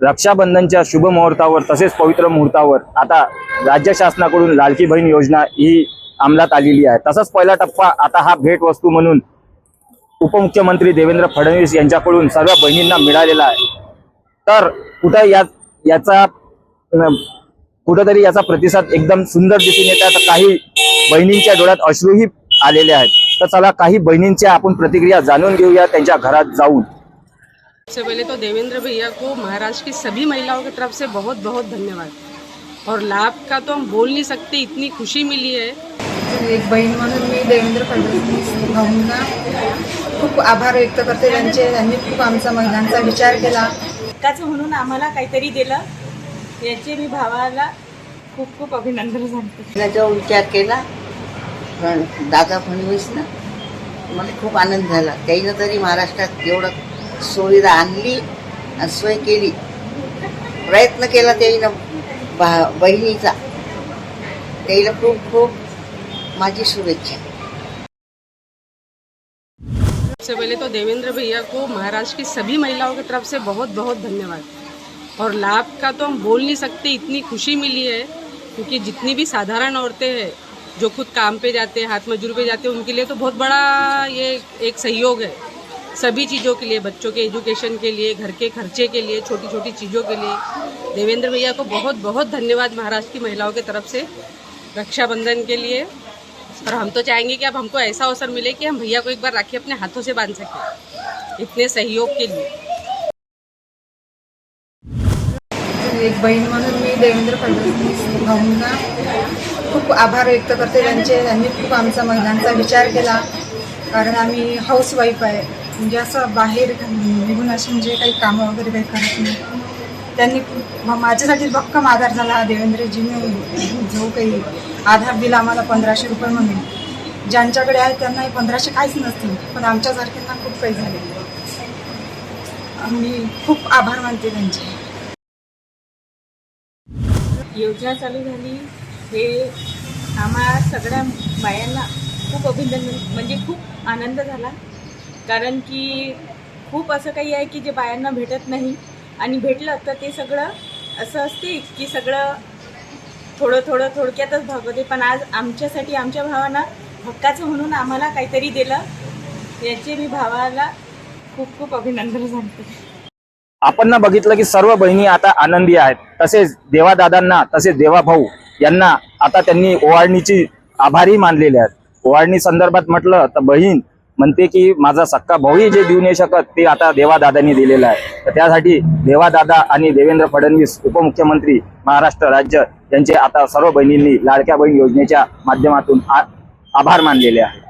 रक्षाबंधनच्या शुभ मुहूर्तावर तसेच पवित्र मुहूर्तावर आता राज्य शासनाकडून लाडकी बहीण योजना ही अंमलात आलेली आहे. तसाच पहिला टप्पा आता हा भेट वस्तू म्हणून उपमुख्यमंत्री देवेंद्र फडणवीस यांच्याकडून सर्व बहिणींना मिळालेला आहे. तर कुठं या याचा कुठंतरी याचा प्रतिसाद एकदम सुंदर दिसून येत आहे. तर काही बहिणींच्या डोळ्यात अश्रूही आलेले आहेत. तर चला काही बहिणींच्या आपण प्रतिक्रिया जाणून घेऊया त्यांच्या घरात जाऊन. सबसे पहले तो देवेंद्र भैया को महाराष्ट्र की सभी महिलाओं की तरफ से बहुत बहुत धन्यवाद। और लाभ का तो हम बोल नहीं सकते इतनी खुशी मिली है। एक बहीण म्हणून मी देवेंद्र फडणवीस भाऊंना खूप आभार व्यक्त करते. त्यांचे त्यांनी खूप आमचा महिलांचा विचार केला. हक्काचं म्हणून आम्हाला काहीतरी दिलं याचे मी भावाला खूप खूप अभिनंदन सांगते. त्याच्यावर विचार केला पण दादा फडणवीसनं मला खूप आनंद झाला. त्याईनं तरी महाराष्ट्रात एवढं सुविधा आणली आणि सोय केली. प्रयत्न केला त्याईनं बा बहिणीचा. त्याईला खूप खूप माझी शुभेच्छा. सबसे पहले तो देवेंद्र भैया को महाराष्ट्र की सभी महिलाओं की तरफ से बहुत बहुत धन्यवाद। और लाभ का तो हम बोल नहीं सकते इतनी खुशी मिली है क्योंकि जितनी भी साधारण औरतें हैं जो खुद काम पे जाते हैं हाथ मजदूर पे जाते हैं उनके लिए तो बहुत बड़ा ये एक सहयोग है। सभी चीज़ों के लिए, बच्चों के एजुकेशन के लिए, घर के खर्चे के लिए छोटी छोटी चीज़ों के लिए। देवेंद्र भैया को बहुत बहुत धन्यवाद महाराष्ट्र की महिलाओं की तरफ़ से रक्षाबंधन के लिए। और हम तो चाहेंगे कि अब हमको ऐसा अवसर मिले कि हम भैया को एक बार राखी अपने हाथों से बाँध सकें, इतने सहयोग के लिए। एक बहीण म्हणून मी देवेंद्र फडणवीस भाऊंना खूप आभार व्यक्त करते. खूप आमचा महिलांचा विचार केला. कारण आम्ही हाऊसवाईफ आहे. म्हणजे असं बाहेर निघून असे म्हणजे काही कामं वगैरे काही करत नाही. त्यांनी माझ्यासाठी भक्कम आधार झाला देवेंद्रजीने. जो काही आधार दिला आम्हाला पंधराशे रुपये म्हणून. ज्यांच्याकडे आहे त्यांना हे पंधराशे काहीच नसतील पण आमच्यासारख्यांना खूप काही झाले. मी खूप आभार मानते त्यांचे. योजना चालू झाली. हे आम्हा सगळ्या बायांना खूप अभिनंदन म्हणजे खूप आनंद झाला. कारण की खूप असं काही आहे की जे बायांना भेटत नाही. आणि भेटलं तर ते सगळं असं असते की सगळं थोडं थोडं थोडक्यातच भागवते पण आज आमच्यासाठी आमच्या भावांना हक्काचं म्हणून आम्हाला काहीतरी दिलं याचे मी भावाला खूप खूप अभिनंदन सांगते. आपण ना बघितलं की सर्व बहिणी आता आनंदी आहेत. तसेच देवादादांना तसेच देवाभाऊ यांना आता त्यांनी ओवाळणीची आभारी मानलेले आहेत. ओवाळणी संदर्भात म्हटलं तर बहीण म्हणते की माझा सक्का भाऊही जे देऊ नाही शकत ते आता देवादादांनी दिलेलं आहे. तर त्यासाठी देवादादा आणि देवेंद्र फडणवीस उपमुख्यमंत्री महाराष्ट्र राज्य यांचे आता सर्व बहिणींनी लाडक्या बहीण योजनेच्या माध्यमातून आभार मानलेले आहेत.